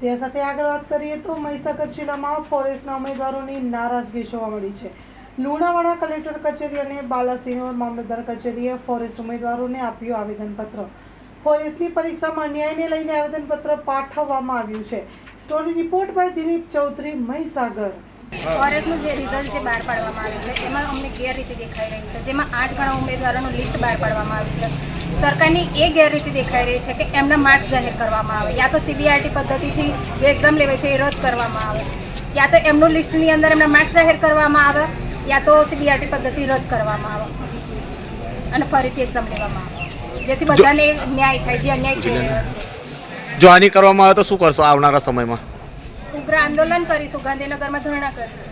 ત્યાં સાથે આગળ વાત કરીએ તો મહીસાગર જિલ્લામાં ફોરેસ્ટના ઉમેદવારોની નારાજગી જોવા મળી છે. લુણાવાડા કલેક્ટર કચેરી અને બાલાસિનોર મામલતદાર કચેરીએ ફોરેસ્ટ ઉમેદવારોને આપ્યું આવેદનપત્ર. ફોરેસ્ટની પરીક્ષામાં ન્યાયને લઈને આવેદનપત્ર પાઠવવામાં આવ્યું છે. Story report by Dilip Chaudhari, Mahisagar. ફોરેસ્ટનું જે રિઝલ્ટ જે બહાર પાડવામાં આવ્યું છે એમાં અમને ગેરરીતિ દેખાઈ રહી છે. જેમાં આઠ ગણા ઉમેદવારોનું લિસ્ટ બહાર પાડવામાં આવ્યું છે. સરકારની એ ગેરરીતિ દેખાઈ રહી છે કે એમના માર્ક્સ જાહેર કરવામાં આવે. યા તો સીબીઆરટી પદ્ધતિથી જે એક્ઝામ લેવાય છે એ રદ કરવામાં આવે. યા તો એમનું લિસ્ટની અંદર એમના માર્ક્સ જાહેર કરવામાં આવે યા તો સીબીઆરટી પદ્ધતિ રદ કરવામાં આવે. અને ફરીથી એક્ઝામ લેવામાં આવે. જેથી બધાને ન્યાય થાય જે અન્યાય થઈ રહ્યો છે. જો આની કરવામાં આવે તો શું કરશો આવનારા સમયમાં? ઉગ્ર આંદોલન કરીશું ગાંધીનગરમાં ધરણા કરીશું.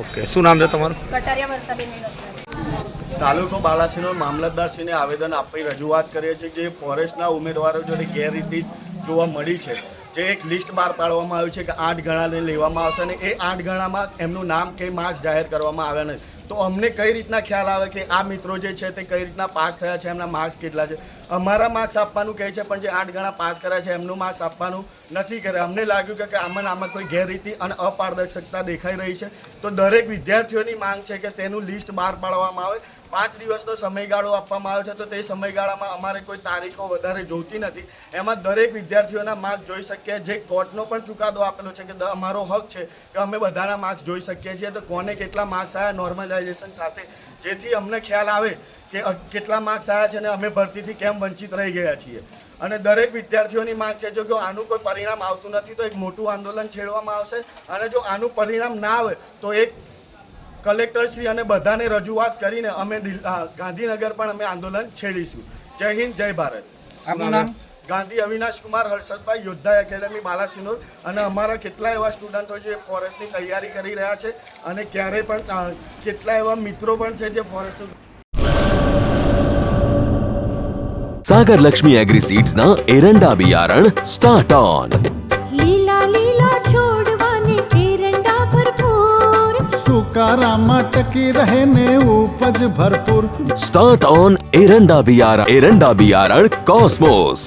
ઓકે શું નામ છે તમારું? કટારિયા નીલકંઠ. તાલુકો બાલાસિનોર મામલતદારશ્રીને આવેદન આપી રજૂઆત કરીએ છીએ જે ફોરેસ્ટના ઉમેદવારો જોડે ગેરરીતિ જોવા મળી છે. જે એક લિસ્ટ બહાર પાડવામાં આવ્યું છે કે આઠ ગણાને લેવામાં આવશે અને એ આઠ ગણામાં એમનું નામ કે માર્ક્સ જાહેર કરવામાં આવ્યા નથી. તો અમને કઈ રીતના ખ્યાલ આવે કે આ મિત્રો જે છે તે કઈ રીતના પાસ થયા છે, એમના માર્ક્સ કેટલા છે? અમારા માર્ક્સ આપવાનું કહે છે, પણ જે આઠ ગણા પાસ કર્યા છે, એમનું માર્ક્સ આપવાનું નથી કરે અમને લાગ્યું કે આમાં આમાં કોઈ ગેરરીતિ અને અપારદર્શકતા દેખાઈ રહી છે. તો દરેક વિદ્યાર્થીઓની માંગ છે કે તેનું લિસ્ટ બહાર પાડવામાં આવે. પાંચ દિવસનો સમયગાળો આપવામાં આવ્યો છે, તો તે સમયગાળામાં અમારે કોઈ તારીખો વધારે જોઈતી નથી. એમાં દરેક વિદ્યાર્થીઓના માર્ક્સ જોઈ શકીએ. જે કોર્ટનો પણ ચુકાદો આપેલો છે કે અમારો હક છે કે અમે બધાના માર્ક્સ જોઈ શકીએ છીએ. તો કોને કેટલા માર્ક્સ આવ્યા? નોર્મલાઇઝેશન સાથે. જેથી અમને ખ્યાલ આવે કે કેટલા માર્ક્સ આવ્યા છે અને અમે ભરતીથી કેમ વંચિત રહી ગયા છીએ. અને દરેક વિદ્યાર્થીઓની માંગ છે, જો કે આનું કોઈ પરિણામ આવતું નથી, તો એક મોટું આંદોલન છેડવામાં આવશે. અને જો આનું પરિણામ ના આવે, તો એક કલેક્ટરશ્રી અને બધાને રજૂઆત કરીને અમે ગાંધીનગર પણ અમે આંદોલન છેડીશું. જય હિન્દ, જય ભારત. આપનું નામ? ગાંધી અવિનાશ કુમાર હર્ષદભાઈ યોદ્ધા એકેડમી બાલાસિનોર અને અમારા કેટલા એવા સ્ટુડન્ટો જે ફોરેસ્ટની તૈયારી કરી રહ્યા છે અને ક્યારે પણ કેટલા એવા મિત્રો પણ છે જે ફોરેસ્ટ સાગર લક્ષ્મી એગ્રી સીડ્સના એરંડા બિયારણ સ્ટાર્ટ ઓન લીલા લીલા છોડવાને એરંડા ભરપૂર. સુકારામાં ટકી રહે ને ઉપજ ભરપૂર. સ્ટાર્ટ ઓન એરંડા બિયારણ એરંડા બિયારણ કોસ્મોસ